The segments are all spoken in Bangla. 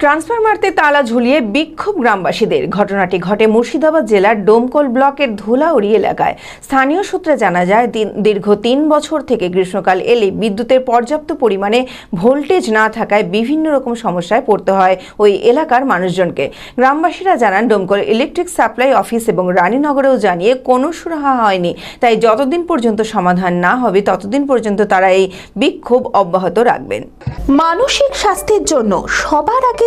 ট্রান্সফার মারতে তালা ঝুলিয়ে বিক্ষোভ গ্রামবাসীদের। ঘটনাটি ঘটে মুর্শিদাবাদ জেলার ডোমকল ব্লকের ধুলাউড়ি এলাকায়। স্থানীয় সূত্রে জানা যায় দীর্ঘ তিন বছর থেকে গ্রীষ্মকাল এলে বিদ্যুতের পর্যাপ্ত পরিমাণে ভোল্টেজ না থাকায় বিভিন্ন রকম সমস্যায় পড়তে হয় ওই এলাকার মানুষজনকে। গ্রামবাসীরা জানান, ডোমকল ইলেকট্রিক সাপ্লাই অফিস এবং রানীনগরেও জানিয়ে কোনো সুরাহা হয়নি। তাই যতদিন পর্যন্ত সমাধান না হবে, ততদিন পর্যন্ত তারা এই বিক্ষোভ অব্যাহত রাখবেন। মানসিক স্বাস্থ্যের জন্য সবার আগে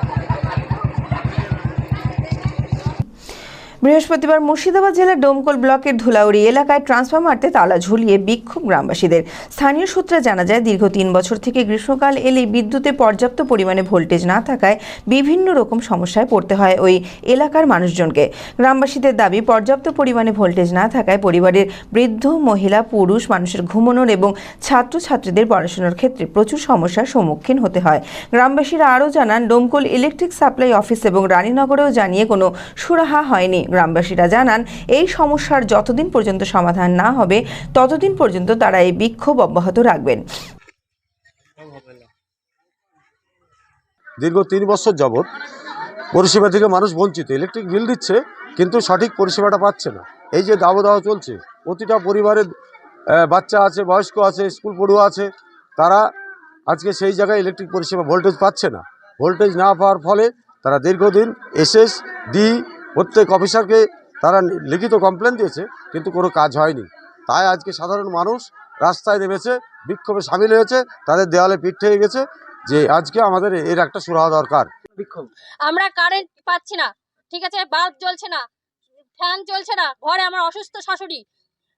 বৃহস্পতিবার মুর্শিদাবাদ জেলার ডোমকল ব্লকের ধুলাউড়ি এলাকায় ট্রান্সফরমারতে তালা ঝুলিয়ে বিক্ষোভ গ্রামবাসীদের। স্থানীয় সূত্রে জানা যায়, দীর্ঘ তিন বছর থেকে গ্রীষ্মকাল এলে বিদ্যুতে পর্যাপ্ত পরিমাণে ভোল্টেজ না থাকায় বিভিন্ন রকম সমস্যায় পড়তে হয় ওই এলাকার মানুষজনকে। গ্রামবাসীদের দাবি, পর্যাপ্ত পরিমাণে ভোল্টেজ না থাকায় পরিবারের বৃদ্ধ, মহিলা, পুরুষ, মানুষের ঘুমানোর এবং ছাত্রছাত্রীদের পড়াশোনার ক্ষেত্রে প্রচুর সমস্যার সম্মুখীন হতে হয়। গ্রামবাসীরা আরও জানান, ডোমকল ইলেকট্রিক সাপ্লাই অফিস এবং রানীনগরেও জানিয়ে কোনো সুরাহা হয়নি। গ্রামবাসীরা জানান, এই সমস্যার যতদিন পর্যন্ত সমাধান না হবে, ততদিন পর্যন্ত তারা এই বিক্ষোভ অব্যাহত রাখবেন। দীর্ঘ তিন বছর যাবৎ পরিষেবা থেকে মানুষ বঞ্চিত। ইলেকট্রিক বিল দিচ্ছে, কিন্তু সঠিক পরিষেবাটা পাচ্ছে না। এই যে দাবো দাওয়া চলছে, প্রতিটা পরিবারের বাচ্চা আছে, বয়স্ক আছে, স্কুল পড়ুয়া আছে, তারা আজকে সেই জায়গায় ইলেকট্রিক পরিষেবা ভোল্টেজ পাচ্ছে না। ভোল্টেজ না পাওয়ার ফলে তারা দীর্ঘদিন এসএস ডি প্রত্যেক অফিসারকে তারা লিখিত কমপ্লেন দিয়েছে, কিন্তু কোনো কাজ হয়নি। তাই আজকে সাধারণ মানুষ রাস্তায় নেমেছে, বিক্ষোভে সামিল হয়েছে, তাদের দেওয়ালে পিঠ থেকে গেছে যে আজকে আমাদের এর একটা সুরাহা দরকার। আমরা কারেন্ট পাচ্ছি না, ঠিক আছে? বাল্ব জ্বলছে না ফ্যান চলছে না, ঘরে আমার অসুস্থ শাশুড়ি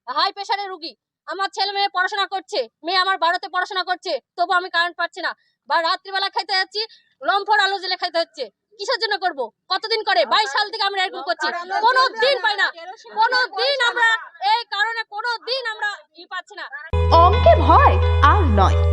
হাই প্রেশারের রুগী, আমার ছেলে মেয়ে পড়াশোনা করছে, মেয়ে আমার বারোতে পড়াশোনা করছে তবু আমি কারেন্ট পাচ্ছি না। বা রাত্রিবেলা খাইতে যাচ্ছি, লম্ফর আলো জেলে খাইতে হচ্ছে। কিসের জন্য করব? কতদিন করে? বাইশ সাল থেকে আমরা এরকম করছি। কোনো দিন পাই না। কোনো দিন আমরা এই কারণে কোনো দিন আমরা ই পাচ্ছি না। অঙ্কে ভয় আর নয়।